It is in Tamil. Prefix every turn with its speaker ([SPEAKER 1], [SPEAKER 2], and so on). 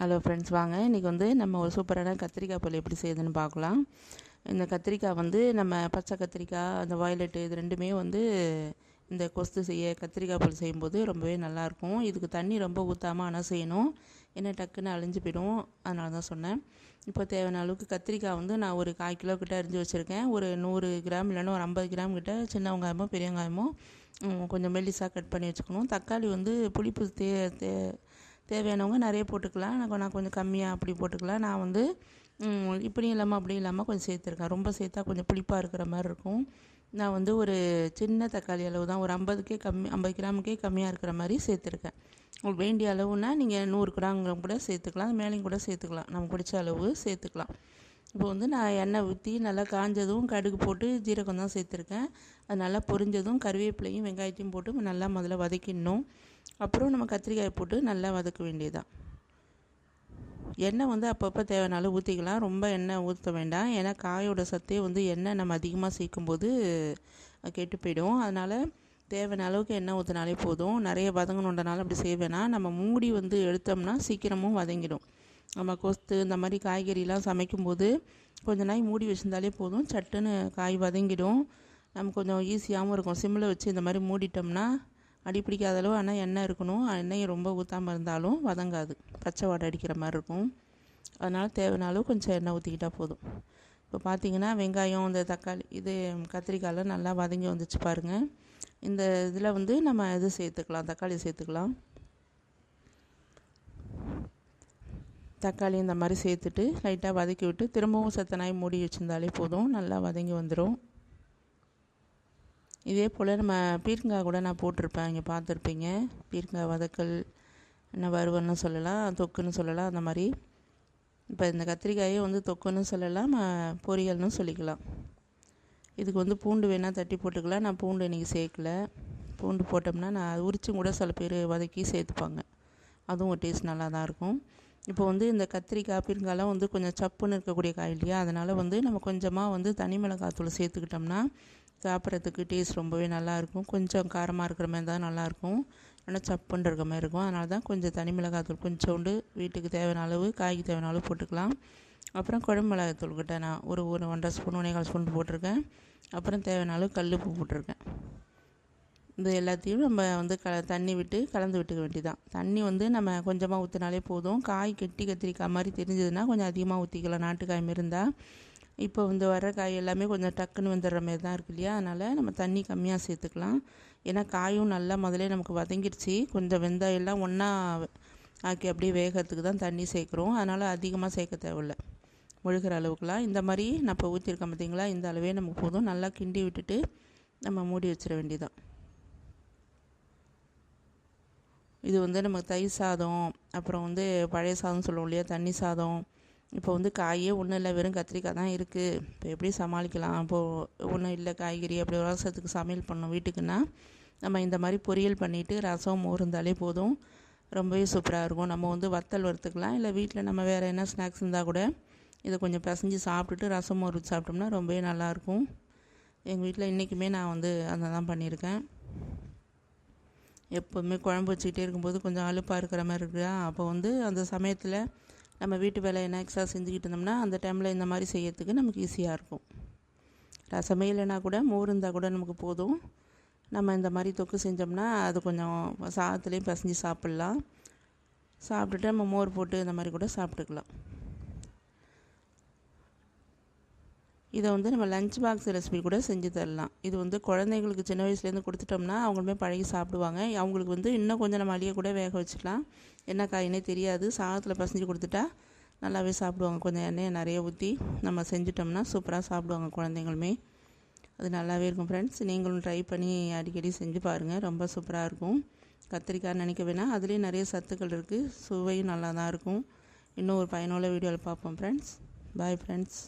[SPEAKER 1] ஹலோ ஃப்ரெண்ட்ஸ் வாங்க. இன்றைக்கி வந்து நம்ம ஒரு சூப்பரான கத்திரிக்காய் பொரியல் எப்படி செய்யுதுன்னு பார்க்கலாம். இந்த கத்திரிக்காய் வந்து நம்ம பச்சை கத்திரிக்காய் அந்த வாய்லெட்டு இது ரெண்டுமே வந்து இந்த கொஸ்து செய்ய கத்திரிக்காய் பொரியல் செய்யும்போது ரொம்பவே நல்லாயிருக்கும். இதுக்கு தண்ணி ரொம்ப ஊற்றாமல் ஆனால் செய்யணும். ஏன்னா டக்குன்னு அழிஞ்சு போயிடும். அதனால தான் சொன்னேன். இப்போ தேவையான அளவுக்கு கத்திரிக்காய் வந்து நான் ஒரு கால் கிலோ கிட்ட அரிஞ்சு வச்சுருக்கேன். ஒரு நூறு கிராம் இல்லைன்னா ஒரு ஐம்பது கிராம் கிட்ட சின்ன வெங்காயமோ பெரிய வெங்காயமோ கொஞ்சம் மெல்லிசாக கட் பண்ணி வச்சுக்கணும். தக்காளி வந்து புளிப்பு தே தே தேவையானவங்க நிறைய போட்டுக்கலாம். நான் நான் கொஞ்சம் கம்மியாக அப்படி போட்டுக்கலாம். நான் வந்து இப்படியும் இல்லாமல் அப்படியும் இல்லாமல் கொஞ்சம் சேர்த்துருக்கேன். ரொம்ப சேர்த்தா கொஞ்சம் புளிப்பாக இருக்கிற மாதிரி இருக்கும். நான் வந்து ஒரு சின்ன தக்காளி அளவு தான். ஒரு ஐம்பதுக்கே கம்மி ஐம்பது கிராமுக்கே கம்மியாக இருக்கிற மாதிரி சேர்த்துருக்கேன். உங்களுக்கு வேண்டிய அளவுனா நீங்கள் நூறு கிராம் கூட சேர்த்துக்கலாம். மேலேயும் கூட சேர்த்துக்கலாம். நமக்கு பிடிச்ச அளவு சேர்த்துக்கலாம். இப்போ வந்து நான் எண்ணெய் ஊற்றி நல்லா காஞ்சதும் கடுகு போட்டு ஜீரகம் தான் சேர்த்துருக்கேன். அது நல்லா பொரிஞ்சதும் கருவேப்பிலையும் வெங்காயத்தையும் போட்டு நல்லா முதல்ல வதக்கிடணும். அப்புறம் நம்ம கத்திரிக்காய் போட்டு நல்லா வதக்க வேண்டியதான் எண்ணெய் வந்து அப்பப்போ தேவைனாலும் ஊற்றிக்கலாம் ரொம்ப எண்ணெய் ஊற்ற வேண்டாம். ஏன்னா காயோட சத்தே வந்து எண்ணெய் நம்ம அதிகமாக சேர்க்கும்போது கெட்டு போயிடும். அதனால் தேவையான அளவுக்கு எண்ணெய் ஊற்றினாலே போதும். நிறைய வதங்கணுன்றனால அப்படி செய்வேனா நம்ம மூடி வந்து எடுத்தோம்னா சீக்கிரமும் வதங்கிடும். நம்ம கொஸ்து இந்த மாதிரி காய்கறிலாம் சமைக்கும்போது கொஞ்ச நாய் மூடி வச்சுருந்தாலே போதும். சட்டுன்னு காய் வதங்கிடும். நம்ம கொஞ்சம் ஈஸியாகவும் இருக்கும். சிம்மில் வச்சு இந்த மாதிரி மூடிட்டோம்னா அடி பிடிக்காத அளவு ஆனால் எண்ணெய் இருக்கணும். எண்ணெயை ரொம்ப ஊற்றாமல் இருந்தாலும் வதங்காது. பச்சை வாடை அடிக்கிற மாதிரி இருக்கும். அதனால் தேவையான அளவு கொஞ்சம் எண்ணெய் ஊற்றிக்கிட்டால் போதும். இப்போ பார்த்தீங்கன்னா வெங்காயம் இந்த தக்காளி இது கத்திரிக்காயெலாம் நல்லா வதங்கி வந்துச்சு பாருங்கள் இந்த இதில் வந்து நம்ம இது சேர்த்துக்கலாம் தக்காளி சேர்த்துக்கலாம். தக்காளி இந்த மாதிரி சேர்த்துட்டு லைட்டாக வதக்கி விட்டு திரும்பவும் சத்தனாய் மூடி வச்சுருந்தாலே போதும். நல்லா வதங்கி வந்துடும் இதே போல் நம்ம பீர்க்காய் கூட நான் போட்டிருப்பேன் இங்கே பார்த்துருப்பீங்க. பீர்க்காய் வதக்கல் என்ன வறுவல்னு சொல்லலாம் தொக்குன்னு சொல்லலாம் அந்த மாதிரி. இப்போ இந்த கத்திரிக்காயை வந்து தொக்குன்னு சொல்லலாம் பொரியல்னு சொல்லிக்கலாம். இதுக்கு வந்து பூண்டு வேணால் தட்டி போட்டுக்கலாம். நான் பூண்டு இன்றைக்கி சேர்க்கல. பூண்டு போட்டோம்னா நான் உரிச்சும் கூட சில பேர் வதக்கி சேர்த்துப்பாங்க. அதுவும் ஒரு டேஸ்ட் நல்லா தான் இருக்கும். இப்போ வந்து இந்த கத்திரிக்காய் பீர்க்காயெலாம் வந்து கொஞ்சம் சப்புன்னு இருக்கக்கூடிய காய் இல்லையா? அதனால் வந்து நம்ம கொஞ்சமாக வந்து தனி மிளகாத்தூள் சேர்த்துக்கிட்டோம்னா சாப்பிட்றதுக்கு டேஸ்ட் ரொம்பவே நல்லாயிருக்கும். கொஞ்சம் காரமாக இருக்கிற மாதிரி தான் நல்லாயிருக்கும். ஆனால் சப்புன்னு இருக்கிற மாதிரி இருக்கும். அதனால தான் கொஞ்சம் தனி மிளகாத்தூள் கொஞ்சோண்டு வீட்டுக்கு தேவையான அளவு காய்க்கு தேவையான அளவு போட்டுக்கலாம். அப்புறம் குழம்பு மிளகாத்தூள் கிட்ட நான் ஒரு ஒரு ஒன்றரை ஸ்பூன் ஒன்றே கால் ஸ்பூன் போட்டிருக்கேன். அப்புறம் தேவையான அளவு கல் உப்பு போட்டிருக்கேன். இது எல்லாத்தையும் நம்ம வந்து க தண்ணி விட்டு கலந்து விட்டுக்க வேண்டியதான் தண்ணி வந்து நம்ம கொஞ்சமாக ஊற்றினாலே போதும். காய் கெட்டி கத்திரிக்காய் மாதிரி தெரிஞ்சதுன்னா கொஞ்சம் அதிகமாக ஊற்றிக்கலாம் நாட்டுக்காய் இருந்தால் இப்போ வந்து வர காய் எல்லாமே கொஞ்சம் டக்குன்னு வந்துடுற மாதிரி தான் இருக்கு இல்லையா? அதனால் நம்ம தண்ணி கம்மியாக சேர்த்துக்கலாம். ஏன்னா காயும் நல்லா முதலே நமக்கு வதங்கிடுச்சு கொஞ்சம் வெந்தாயெல்லாம் ஒன்றா ஆக்கி அப்படியே வேகிறதுக்கு தான் தண்ணி சேர்க்குறோம். அதனால் அதிகமாக சேர்க்க தேவையில்ல. முழுகிற அளவுக்குலாம். இந்த மாதிரி நான் இப்போ ஊற்றிருக்கேன் பார்த்தீங்களா? இந்த அளவே நமக்கு போதும். நல்லா கிண்டி விட்டுட்டு நம்ம மூடி வச்சிட வேண்டியதான் இது வந்து நமக்கு தயிர் சாதம் அப்புறம் வந்து பழைய சாதம் சொல்லுவோம் இல்லையா? தண்ணி சாதம் இப்போ வந்து காயே ஒன்றும் இல்லை வெறும் கத்திரிக்காய் தான் இருக்குது இப்போ எப்படி சமாளிக்கலாம்? இப்போது ஒன்றும் இல்லை காய்கறி அப்படி ரசத்துக்கு சமையல் பண்ணோம் வீட்டுக்குன்னா நம்ம இந்த மாதிரி பொரியல் பண்ணிவிட்டு ரசம் மோர் இருந்தாலே போதும். ரொம்பவே சூப்பராக இருக்கும். நம்ம வந்து வத்தல் வறுத்துக்கலாம். இல்லை வீட்டில் நம்ம வேறு என்ன ஸ்நாக்ஸ் இருந்தால் கூட இதை கொஞ்சம் பிசைஞ்சு சாப்பிட்டுட்டு ரசம் மோர் வச்சு சாப்பிட்டோம்னா ரொம்பவே நல்லாயிருக்கும் எங்கள் வீட்டில் இன்றைக்குமே நான் வந்து அதை தான் பண்ணியிருக்கேன். எப்போவுமே குழம்பு வச்சுக்கிட்டே இருக்கும்போது கொஞ்சம் அழுப்பாக இருக்கிற மாதிரி இருக்குதா? அப்போ வந்து அந்த சமயத்தில் நம்ம வீட்டு வேலையை என்ன எக்ஸ்ட்ரா செஞ்சுக்கிட்டு இருந்தோம்னா அந்த டைமில் இந்த மாதிரி செய்யறதுக்கு நமக்கு ஈஸியாக இருக்கும். ரசமே இல்லைனா கூட மோர் இருந்தால் கூட நமக்கு போதும். நம்ம இந்த மாதிரி தொக்கு செஞ்சோம்னா அது கொஞ்சம் சாதத்துலேயும் பசஞ்சு சாப்பிட்லாம். சாப்பிட்டுட்டு நம்ம மோர் போட்டு இந்த மாதிரி கூட சாப்பிட்டுக்கலாம். இதை வந்து நம்ம லஞ்ச் பாக்ஸ் ரெசிபி கூட செஞ்சு தரலாம். இது வந்து குழந்தைங்களுக்கு சின்ன வயசுலேருந்து கொடுத்துட்டோம்னா அவங்களுமே பழகி சாப்பிடுவாங்க. அவங்களுக்கு வந்து இன்னும் கொஞ்சம் நம்ம அழிய கூட வேக வச்சுக்கலாம். என்ன காயினே தெரியாது. சாதத்தில் பசஞ்சு கொடுத்துட்டா நல்லாவே சாப்பிடுவாங்க. கொஞ்சம் எண்ணெயை நிறைய ஊற்றி நம்ம செஞ்சிட்டோம்னா சூப்பராக சாப்பிடுவாங்க குழந்தைங்களுமே. அது நல்லாவே இருக்கும் ஃப்ரெண்ட்ஸ் நீங்களும் ட்ரை பண்ணி அடிக்கடி செஞ்சு பாருங்கள் ரொம்ப சூப்பராக இருக்கும். கத்திரிக்காய் நினைக்க வேணால் அதுலேயும் நிறைய சத்துக்கள் இருக்குது சுவையும் நல்லா தான் இருக்கும். இன்னும் ஒரு பயனுள்ள வீடியோவில் பார்ப்போம் ஃப்ரெண்ட்ஸ் பாய் ஃப்ரெண்ட்ஸ்